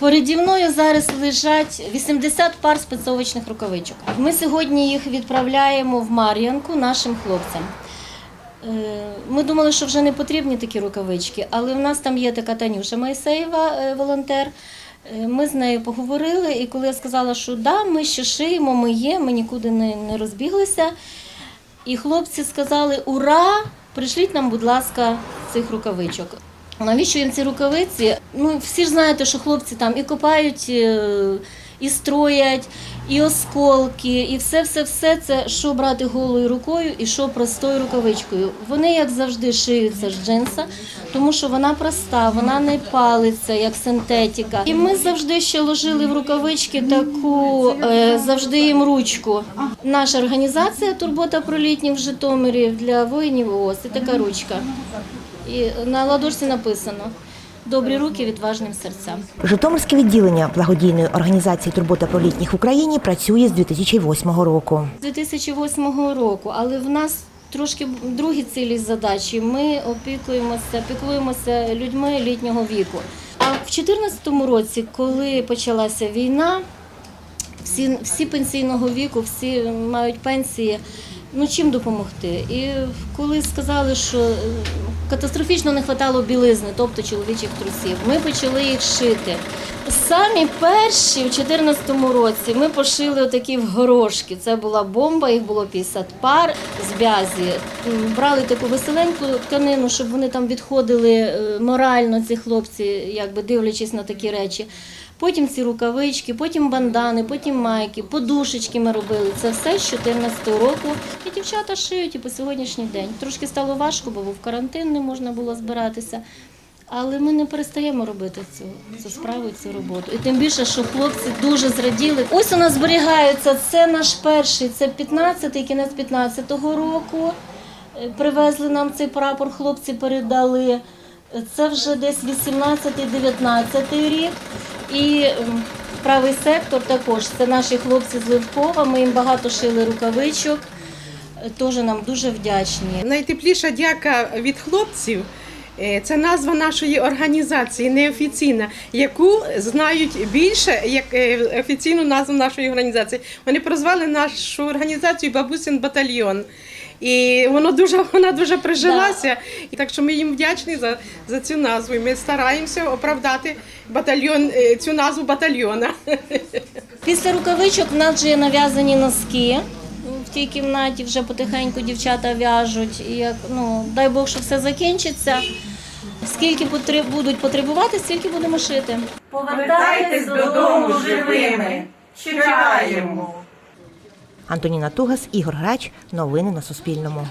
Переді мною зараз лежать 80 пар спецовочних рукавичок. Ми сьогодні їх відправляємо в Мар'янку нашим хлопцям. Е, Ми думали, що вже не потрібні такі рукавички, але в нас там є така Танюша Майсеєва, е, волонтер. Е, Ми з нею поговорили, і коли я сказала, що да, ми ще шиємо, ми є, ми нікуди не, розбіглися. І хлопці сказали: Ура! Пришліть нам, будь ласка, цих рукавичок. Навіщо їм ці рукавиці? Ну, всі ж знаєте, що хлопці там і копають, е, і строять, і осколки, і все, все, все це що брати голою рукою і що простою рукавичкою. Вони, як завжди, шиються з джинса, тому що вона проста, вона не палиться, як синтетика. І ми завжди ще ложили в рукавички таку е, завжди їм ручку. Наша організація Турбота про літніх в Житомирі для воїнів ООС. І така ручка. І на ладошці написано Добрі руки відважним серцям. Житомирське відділення благодійної організації Турбота про літніх в Україні працює з 2008 року. З 2008 року, але в нас трошки другі цілі задачі. Ми опікуємося, піклуємося людьми літнього віку. А в 2014 році, коли почалася війна, всі, всі пенсійного віку, всі мають пенсії. Ну чим допомогти? І коли сказали, що катастрофічно не вистачало білизни, тобто чоловічих трусів, ми почали їх шити. Самі перші в 2014 році ми пошили отакі в горошки. Це була бомба, їх було 50 пар з бязі. Брали таку веселеньку тканину, щоб вони там відходили е, морально, ці хлопці, якби дивлячись на такі речі. Потім ці рукавички, потім бандани, потім майки, подушечки ми робили. Це все з 2014 року. І дівчата шиють і по сьогоднішній день. Трошки стало важко, бо був карантин, не можна було збиратися. Але ми не перестаємо робити цю, цю справу, цю роботу. І тим більше, що хлопці дуже зраділи. Ось у нас зберігається, це наш перший, це 15-й, кінець 15-го року. Е, Привезли нам цей прапор, хлопці передали. Це вже десь 18-19 рік. І ем, правий сектор також. Це наші хлопці з Левкова. Ми їм багато шили рукавичок. Теж нам дуже вдячні. Найтепліша дяка від хлопців. е, Це назва нашої організації неофіційна, яку знають більше як е, офіційну назву нашої організації. Вони прозвали нашу організацію Бабусин батальйон. І воно дуже вона дуже прижилася. І так що ми їм вдячні за, за цю назву. І ми стараємося оправдати батальйон, е, цю назву батальйона. Після рукавичок в нас вже є нав'язані носки. Тій кімнаті вже потихеньку дівчата в'яжуть. І як ну дай Бог, що все закінчиться. Скільки потреб- будуть потребувати, стільки будемо шити. Повертайтесь додому живими. Чекаємо. Антоніна Тугас, Ігор Грач. Новини на Суспільному.